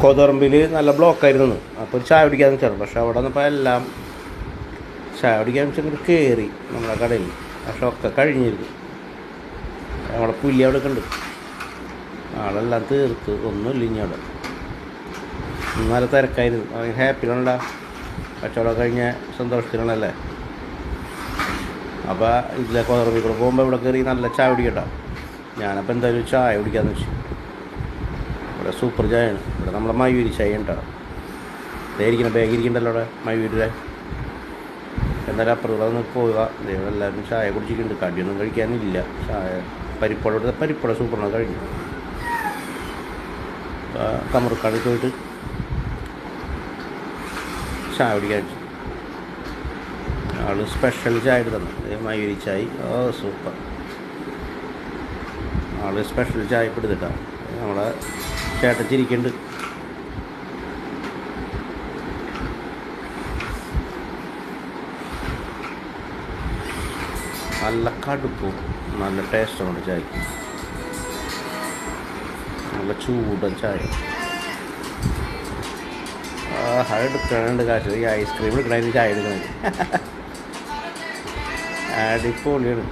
കൊതറമ്പിൽ നല്ല ബ്ലോക്കായിരുന്നു അപ്പോൾ ചായ കുടിക്കാൻ വെച്ചാൽ പക്ഷേ അവിടെ വന്നപ്പോൾ എല്ലാം ചായ കുടിക്കാൻ വെച്ചാൽ കയറി നമ്മളെ കടയിൽ. പക്ഷെ ഒക്കെ കഴിഞ്ഞിരുന്നു. അവിടെ പുല്ലി അവിടെ കണ്ട്. ആളെല്ലാം തീർത്ത് ഒന്നുമില്ല ഇനി അവിടെ. നല്ല തിരക്കായിരുന്നു. അവൻ ഹാപ്പിയിലുള്ള കച്ചവടം കഴിഞ്ഞ സന്തോഷത്തിലാണല്ലേ? അപ്പോൾ ഇതിലെ കൊതറമ്പിൽ കൂടെ പോകുമ്പോൾ ഇവിടെ കയറി നല്ല ചായ കുടിക്കട്ടോ. ഞാനപ്പോൾ എന്തായാലും ചായ കുടിക്കാമെന്ന് വെച്ചു. ഇവിടെ സൂപ്പർ ചായയാണ് ഇവിടെ നമ്മുടെ മയൂരി ചായ ഉണ്ടോ? ഇതായിരിക്കണം ബാഗ് ഇരിക്കണ്ടല്ലോ അവിടെ മയൂരിലെ എന്നാലും അപ്പുറത്തുള്ള ഒന്ന് പോവുക. എല്ലാവരും ചായ കുടിച്ചിട്ടുണ്ട്. കടിയൊന്നും കഴിക്കാനില്ല. ചായ പരിപ്പട ഇവിടുത്തെ സൂപ്പറാണ് കഴിഞ്ഞു. കമറുക്കാട് പോയിട്ട് ചായ കുടിക്കാൻ ആൾ സ്പെഷ്യൽ ചായ എടുത്ത് തന്നു. ദേ മയൂരി ചായ. ഓ സൂപ്പർ ആൾ സ്പെഷ്യൽ ചായ എടുത്തിട്ടാണ് നമ്മളെ ചേട്ടൻ ചിരിക്കുന്നുണ്ട് നല്ല കടുപ്പും നല്ല ടേസ്റ്റുമാണ് ചായക്ക് നല്ല ചൂടൻ ചായ. എടുക്കണുണ്ട് കാശ്. ഈ ഐസ്ക്രീം എടുക്കണതിന് ചായ എടുക്കണത്. അടിപൊളിയാണ്.